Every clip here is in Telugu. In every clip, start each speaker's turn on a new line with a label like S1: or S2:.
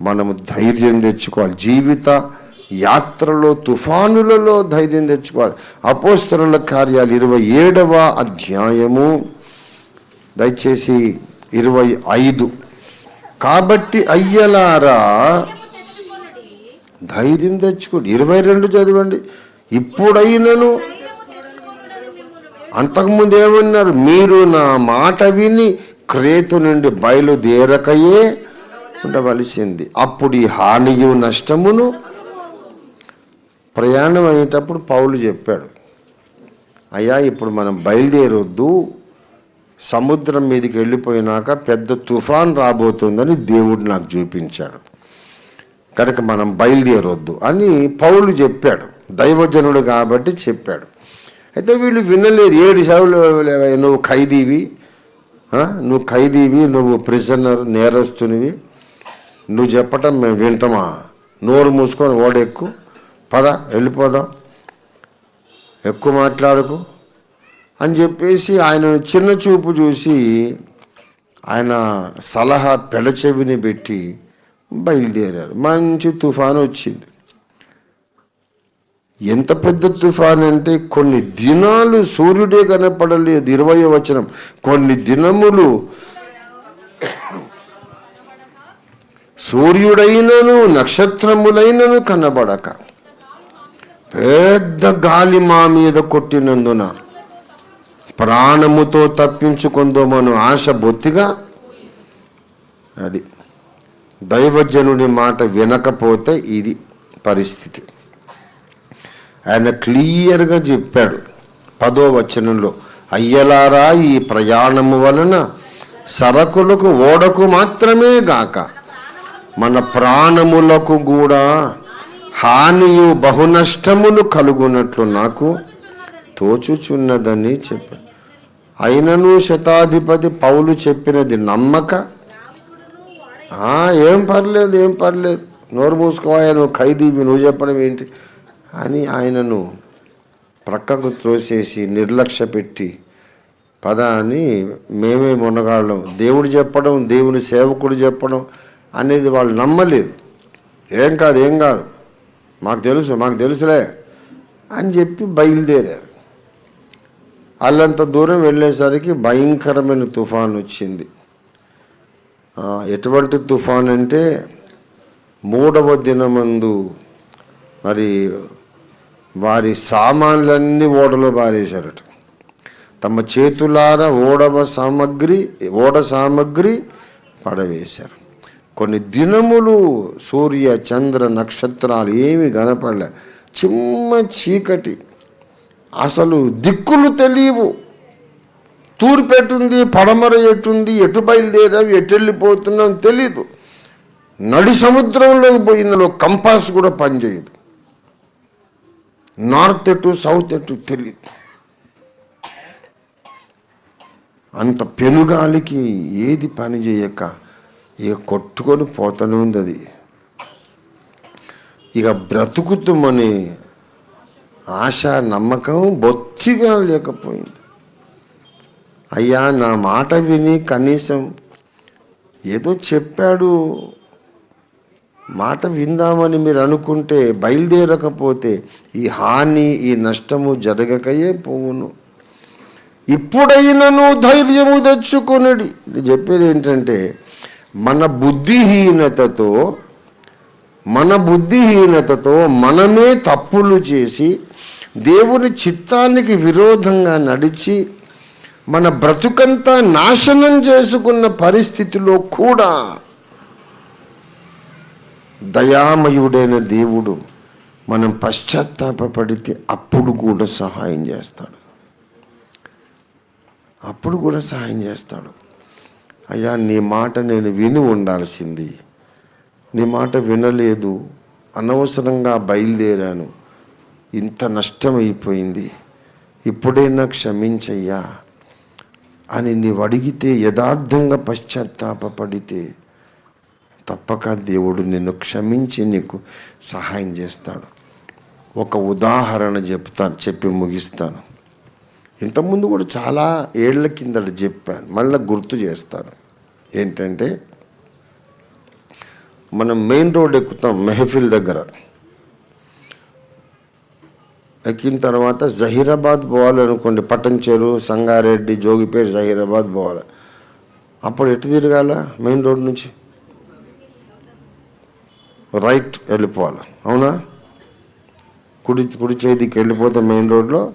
S1: మనము ధైర్యం తెచ్చుకోవాలి. జీవిత యాత్రలో తుఫానులలో ధైర్యం తెచ్చుకోవాలి. అపోస్తరుల కార్యాలు ఇరవై ఏడవ అధ్యాయము. దయచేసి ఇరవై ఐదు. కాబట్టి అయ్యలారా ధైర్యం తెచ్చుకోండి. ఇరవై రెండు చదవండి. ఇప్పుడైనను అంతకుముందు ఏమన్నారు? మీరు నా మాట విని క్రేతు నుండి బయలుదేరకయే ఉండవలసింది. అప్పుడు ఈ హానియు నష్టమును ప్రయాణం అయ్యేటప్పుడు పౌలు చెప్పాడు. అయ్యా ఇప్పుడు మనం బయలుదేరొద్దు. సముద్రం మీదకి వెళ్ళిపోయినాక పెద్ద తుఫాన్ రాబోతుందని దేవుడు నాకు చూపించాడు. కనుక మనం బయలుదేరొద్దు అని పౌలు చెప్పాడు. దైవజనుడు కాబట్టి చెప్పాడు. అయితే వీళ్ళు వినలేదు. ఏడు సేవలు నువ్వు ఖైదీవి నువ్వు ఖైదీవి నువ్వు ప్రిజనర్ నేరస్తునివి. నువ్వు చెప్పటం మేము వింటామా? నోరు మూసుకొని ఓడెక్కు. పద వెళ్ళిపోదాం. ఎక్కువ మాట్లాడకు అని చెప్పేసి ఆయన చిన్న చూపు చూసి ఆయన సలహా పెడచెవిని పెట్టి బయలుదేరారు. మంచి తుఫాను వచ్చింది. ఎంత పెద్ద తుఫాన్ అంటే కొన్ని దినాలు సూర్యుడే కనపడలేదు. ఇరవై వచనం. కొన్ని దినములు సూర్యుడైనను నక్షత్రములైనను కనబడక. పెద్ద గాలి మా మీద కొట్టినందున ప్రాణముతో తప్పించుకుందామను ఆశ బొత్తిగా అది. దైవజనుడి మాట వినకపోతే ఇది పరిస్థితి. ఆయన క్లియర్గా చెప్పాడు పదో వచనంలో అయ్యలారా ఈ ప్రయాణము వలన సరకులకు ఓడకు మాత్రమే గాక మన ప్రాణములకు కూడా హానియు బహునష్టములు కలుగునట్లు నాకు తోచుచున్నదని చెప్పాడు అయినను శతాధిపతి పౌలు చెప్పినది నమ్మక? ఏం పర్లేదు ఏం పర్లేదు. నోరు మూసుకోవా నువ్వు ఖైదీవి నువ్వు చెప్పడం ఏంటి? అని ఆయనను ప్రక్కకు త్రోసేసి నిర్లక్ష్య పెట్టి పద అని మేమే మునగాళ్ళం. దేవుడు చెప్పడం దేవుని సేవకుడు చెప్పడం అనేది వాళ్ళు నమ్మలేదు. ఏం కాదు ఏం కాదు. మాకు తెలుసు మాకు తెలుసులే అని చెప్పి బయలుదేరారు. అల్లంత దూరం వెళ్ళేసరికి భయంకరమైన తుఫాన్ వచ్చింది. ఎటువంటి తుఫాన్ అంటే మూడవ దినమందు మరి వారి సామాన్లన్నీ ఓడలో బారేశారట తమ చేతులార ఓడవ సామగ్రి ఓడ సామగ్రి పడవేశారు. కొన్ని దినములు సూర్య చంద్ర నక్షత్రాలు ఏమి కనపడలే. చిమ్మ చీకటి. అసలు దిక్కులు తెలియవు. తూర్పు ఎటుంది పడమర ఎటుంది ఎటు బయలుదేరాం ఎటు వెళ్ళిపోతున్నాం తెలీదు. నడి సముద్రంలోకి పోయినలో కంపాస్ కూడా పనిచేయదు. నార్త్ ఎటు సౌత్ ఎటు తెలియదు అంత పెనుగాలికి ఏది పని చేయక ఇక కొట్టుకొని పోతూనే ఉంది అది ఇక బ్రతుకుతామని ఆశ నమ్మకం బొత్తిగా లేకపోయింది. అయ్యా నా మాట విని కనీసం ఏదో చెప్పాడు. మాట విందామని మీరు అనుకుంటే బయలుదేరకపోతే ఈ హాని ఈ నష్టము జరగకయే పోవును. ఇప్పుడైనను ధైర్యము తెచ్చుకొనడి. చెప్పేది ఏంటంటే మన బుద్ధిహీనతతో మన బుద్ధిహీనతతో మనమే తప్పులు చేసి దేవుని చిత్తానికి విరోధంగా నడిచి మన బ్రతుకంతా నాశనం చేసుకున్న పరిస్థితిలో కూడా దయామయుడైన దేవుడు మనం పశ్చాత్తాపడితే అప్పుడు కూడా సహాయం చేస్తాడు. అప్పుడు కూడా సహాయం చేస్తాడు. అయ్యా నీ మాట నేను విని ఉండాల్సింది. నీ మాట వినలేదు. అనవసరంగా బయలుదేరాను. ఇంత నష్టం అయిపోయింది ఇప్పుడైనా క్షమించయ్యా అని నీవు అడిగితే యథార్థంగా పశ్చాత్తాపడితే తప్పక దేవుడు నిన్ను క్షమించి నీకు సహాయం చేస్తాడు. ఒక ఉదాహరణ చెప్తాను చెప్పి ముగిస్తాను. ఇంతకుముందు కూడా చాలా ఏళ్ళ కిందట చెప్పాను. మళ్ళీ గుర్తు చేస్తాను. ఏంటంటే మనం మెయిన్ రోడ్ ఎక్కుతాం మెహఫిల్ దగ్గర. ఎక్కిన తర్వాత జహీరాబాద్ పోవాలనుకోండి పట్టంచేరు సంగారెడ్డి జోగిపేట జహీరాబాద్ పోవాలి. అప్పుడు ఎటు తిరగాల? మెయిన్ రోడ్ నుంచి? రైట్ వెళ్ళిపోవాలి. అవునా? కుడి కుడి చేతికి వెళ్ళిపోతే మెయిన్ రోడ్లో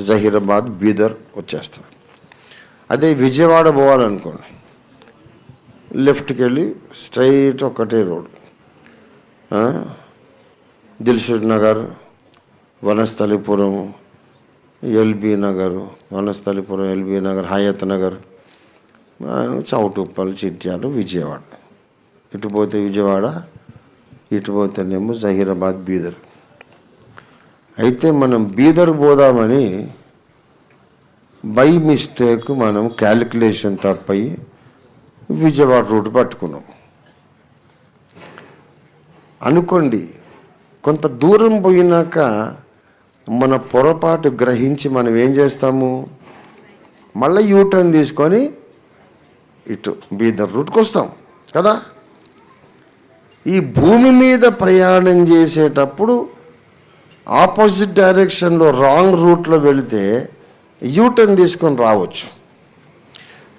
S1: జహీరాబాద్ బీదర్ వచ్చేస్తుంది. అదే విజయవాడ పోవాలనుకోండి. లెఫ్ట్కి వెళ్ళి స్ట్రైట్ ఒకటే road. Dilsukhnagar Vanasthalipuram LB Nagar Vanasthalipuram LB Nagar Hayath Nagar ఆ, చౌటుప్పల్ చిట్యాలు విజయవాడ. ఇటు పోతే విజయవాడ ఇటు పోతేనేమో జహీరాబాద్ బీదర్. అయితే మనం బీదర్ పోదామని బై మిస్టేక్ మనం క్యాలిక్యులేషన్ తప్పయి విజయవాడ రూట్ పట్టుకున్నాం. అనుకోండి కొంత దూరం పోయినాక మన పొరపాటు గ్రహించి మనం ఏం చేస్తాము? మళ్ళీ యూటర్న్ తీసుకొని ఇటు బీదర్ రూట్కి వస్తాం కదా? ఈ భూమి మీద ప్రయాణం చేసేటప్పుడు ఆపోజిట్ డైరెక్షన్లో రాంగ్ రూట్లో వెళితే యూటర్న్ తీసుకొని రావచ్చు.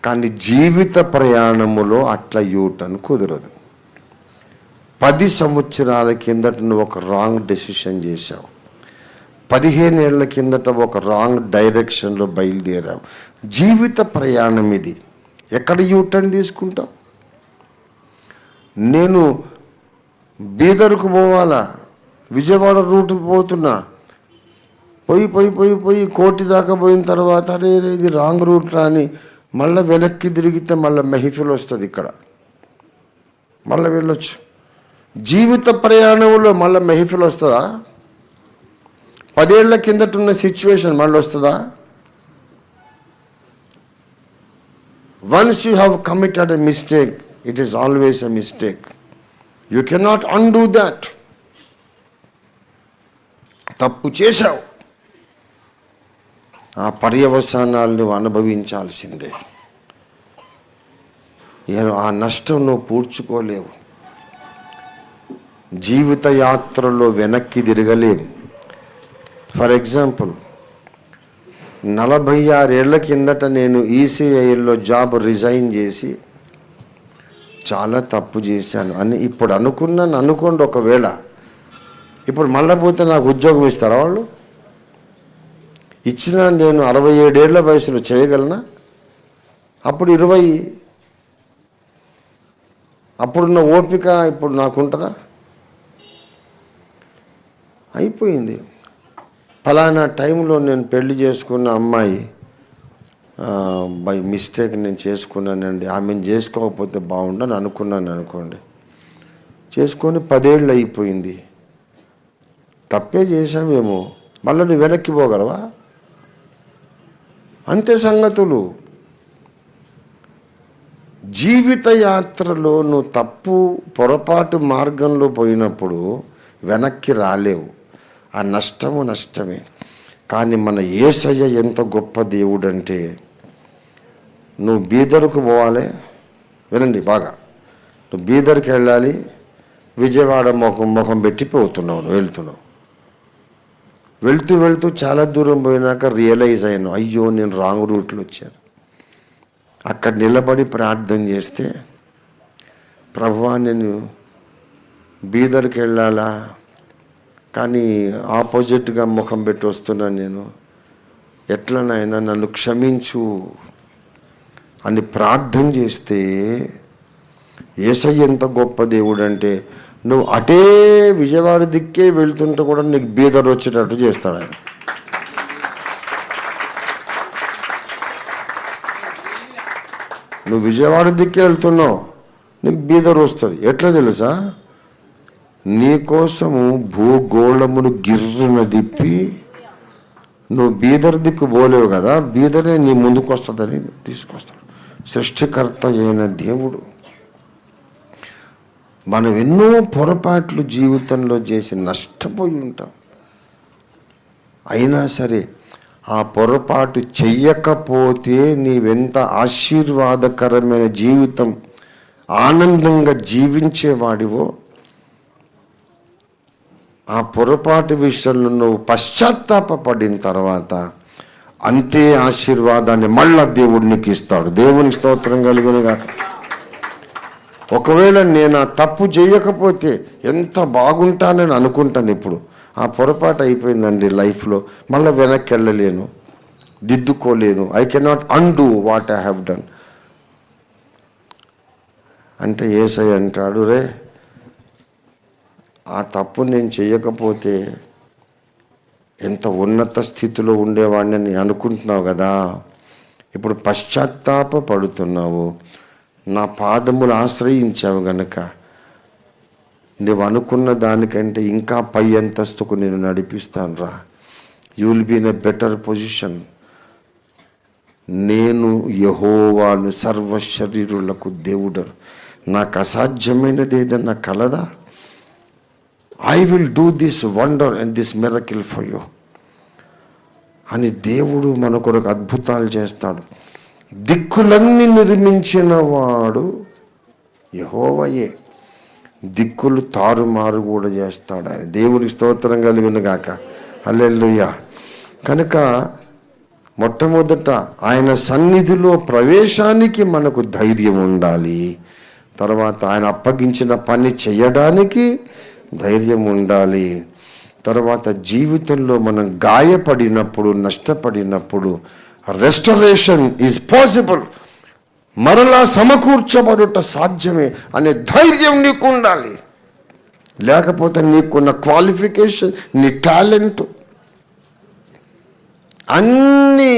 S1: కానీ జీవిత ప్రయాణములో అట్లా యూటర్న్ కుదరదు. పది సంవత్సరాల కిందట నువ్వు ఒక రాంగ్ డెసిషన్ చేశావు. పదిహేను ఏళ్ళ కిందట ఒక రాంగ్ డైరెక్షన్లో బయలుదేరావు. జీవిత ప్రయాణం ఇది. ఎక్కడ యూటర్న్ తీసుకుంటావు? నేను బీదర్కు పోవాలా? విజయవాడ రూట్ పోతున్నా? పోయి పోయి పోయి పోయి కోటి దాకా పోయిన తర్వాత అరే ఇది రాంగ్ రూట్ అని మళ్ళీ వెనక్కి తిరిగితే మళ్ళీ మెహిఫిల్ వస్తుంది ఇక్కడ. మళ్ళీ వెళ్ళొచ్చు. జీవిత ప్రయాణంలో మళ్ళీ మెహిఫిల్ వస్తుందా? పదేళ్ళ కిందట ఉన్న సిచ్యువేషన్ మళ్ళీ వస్తుందా? Once you have committed a mistake it is always a mistake you cannot undo that తప్పు చేశావు. ఆ పర్యవసానాలు అనుభవించాల్సిందే. నేను ఆ నష్టం నువ్వు పూడ్చుకోలేవు. జీవిత యాత్రలో వెనక్కి తిరగలేము ఫర్ ఎగ్జాంపుల్ నలభై ఆరేళ్ళ కిందట నేను ఈసీఐలో జాబ్ రిజైన్ చేసి చాలా తప్పు చేశాను అని ఇప్పుడు అనుకున్నాను అనుకోండి ఒకవేళ. ఇప్పుడు మళ్ళీ పోతే నాకు ఉద్యోగం ఇస్తారా వాళ్ళు? ఇచ్చిన నేను అరవై ఏడేళ్ళ వయసులో చేయగలనా? అప్పుడు ఇరవై. అప్పుడున్న ఓపిక ఇప్పుడు నాకుంటుందా? అయిపోయింది. ఫలానా టైంలో నేను పెళ్ళి చేసుకున్న అమ్మాయి బై మిస్టేక్ నేను చేసుకున్నానండి. ఆమెను చేసుకోకపోతే బాగుండని అనుకున్నాను అనుకోండి. చేసుకొని పదేళ్ళు అయిపోయింది. తప్పే చేసావేమో మళ్ళీ నువ్వు వెనక్కి పోగలవా? అంతే సంగతులు. జీవిత యాత్రలో నువ్వు తప్పు పొరపాటు మార్గంలో పోయినప్పుడు వెనక్కి రాలేవు. ఆ నష్టము నష్టమే. కానీ మన ఏసయ్య ఎంత గొప్ప దేవుడు అంటే నువ్వు బీదర్కు పోవాలి. వినండి బాగా. నువ్వు బీదర్కి వెళ్ళాలి విజయవాడ ముఖం ముఖం పెట్టి పోతున్నావు నువ్వు వెళ్తున్నావు. వెళ్తూ వెళ్తూ చాలా దూరం పోయినాక రియలైజ్ అయ్యాను అయ్యో నేను రాంగ్ రూట్లో వచ్చాను. అక్కడ నిలబడి ప్రార్థన చేస్తే ప్రభువా నేను బీదర్కి వెళ్ళాలా? కానీ ఆపోజిట్గా ముఖం పెట్టి వస్తున్నాను నేను. ఎట్లనైనా నన్ను క్షమించు అని ప్రార్థన చేస్తే ఏసయ్య ఎంత గొప్ప దేవుడు అంటే నువ్వు అటే విజయవాడ దిక్కే వెళ్తుంటే కూడా నీకు బీదర్ వచ్చేటట్టు చేస్తాడు ఆయన. నువ్వు విజయవాడ దిక్కే వెళ్తున్నావు నీకు బీదర్ వస్తుంది. ఎట్లా తెలుసా? నీకోసము భూగోళమును గిర్రున దిప్పి నువ్వు బీదర్ దిక్కు పోలేవు కదా బీదరే నీ ముందుకు వస్తుందని తీసుకొస్తాడు. సృష్టికర్త అయిన దేవుడు. మనం ఎన్నో పొరపాట్లు జీవితంలో చేసి నష్టపోయి ఉంటాం. అయినా సరే ఆ పొరపాటు చెయ్యకపోతే నీవెంత ఆశీర్వాదకరమైన జీవితం ఆనందంగా జీవించేవాడివో? ఆ పొరపాటు విషయంలో నువ్వు పశ్చాత్తాపడిన తర్వాత అంతే ఆశీర్వాదాన్ని మళ్ళా దేవుడు నీకు ఇస్తాడు. దేవునికి స్తోత్రం కలిగిన ఒకవేళ నేను ఆ తప్పు చేయకపోతే ఎంత బాగుంటానని అనుకుంటాను ఇప్పుడు. ఆ పొరపాటు అయిపోయిందండి లైఫ్లో. మళ్ళీ వెనక్కి వెళ్ళలేను. దిద్దుకోలేను. I cannot undo what I have done అంటే ఏసై అంటాడు రే ఆ తప్పు నేను చేయకపోతే ఎంత ఉన్నత స్థితిలో ఉండేవాడిని అనుకుంటున్నావు కదా. ఇప్పుడు పశ్చాత్తాప పడుతున్నావు నా పాదములు ఆశ్రయించావు గనక. నువ్వు అనుకున్న దానికంటే ఇంకా పై అంతస్తుకు నేను నడిపిస్తాను రా. You will be in a better position నేను యహోవాను సర్వ శరీరులకు దేవుడను. నాకు అసాధ్యమైనది ఏదన్నా కలదా? I will do this wonder and this miracle for you అని దేవుడు మన కొరకు అద్భుతాలు చేస్తాడు. దిక్కులన్నీ నిర్మించిన వాడు యహోవయే. దిక్కులు తారుమారు కూడా చేస్తాడు ఆయన. దేవునికి స్తోత్రం కలిగినగాక గాక. కనుక మొట్టమొదట ఆయన సన్నిధిలో ప్రవేశానికి మనకు ధైర్యం ఉండాలి. తర్వాత ఆయన అప్పగించిన పని చేయడానికి ధైర్యం ఉండాలి. తర్వాత జీవితంలో మనం గాయపడినప్పుడు నష్టపడినప్పుడు రెస్టరేషన్ ఈజ్ పాసిబుల్ మరలా సమకూర్చబడుట సాధ్యమే అనే ధైర్యం నీకు ఉండాలి లేకపోతే నీకున్న క్వాలిఫికేషన్ నీ టాలెంట్ అన్నీ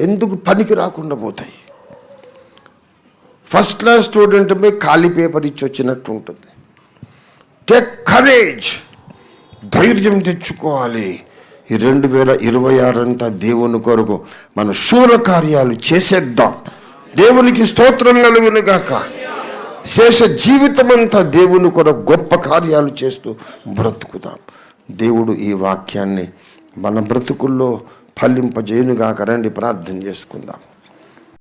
S1: ఎందుకు పనికి రాకుండా పోతాయి? ఫస్ట్ క్లాస్ స్టూడెంట్ మీద ఖాళీ పేపర్ ఇచ్చి వచ్చినట్టు ఉంటుంది. టేక్ కరేజ్ ధైర్యం తెచ్చుకోవాలి. ఈ రెండు వేల ఇరవై ఆరు అంతా దేవుని కొరకు మన శూర కార్యాలు చేసేద్దాం. దేవునికి స్తోత్రం కలుగును గాక. శేష జీవితం అంతా దేవుని కొరకు గొప్ప కార్యాలు చేస్తూ బ్రతుకుదాం. దేవుడు ఈ వాక్యాన్ని మన బ్రతుకుల్లో ఫలింపజేయునుగాక. రండి ప్రార్థన చేసుకుందాం.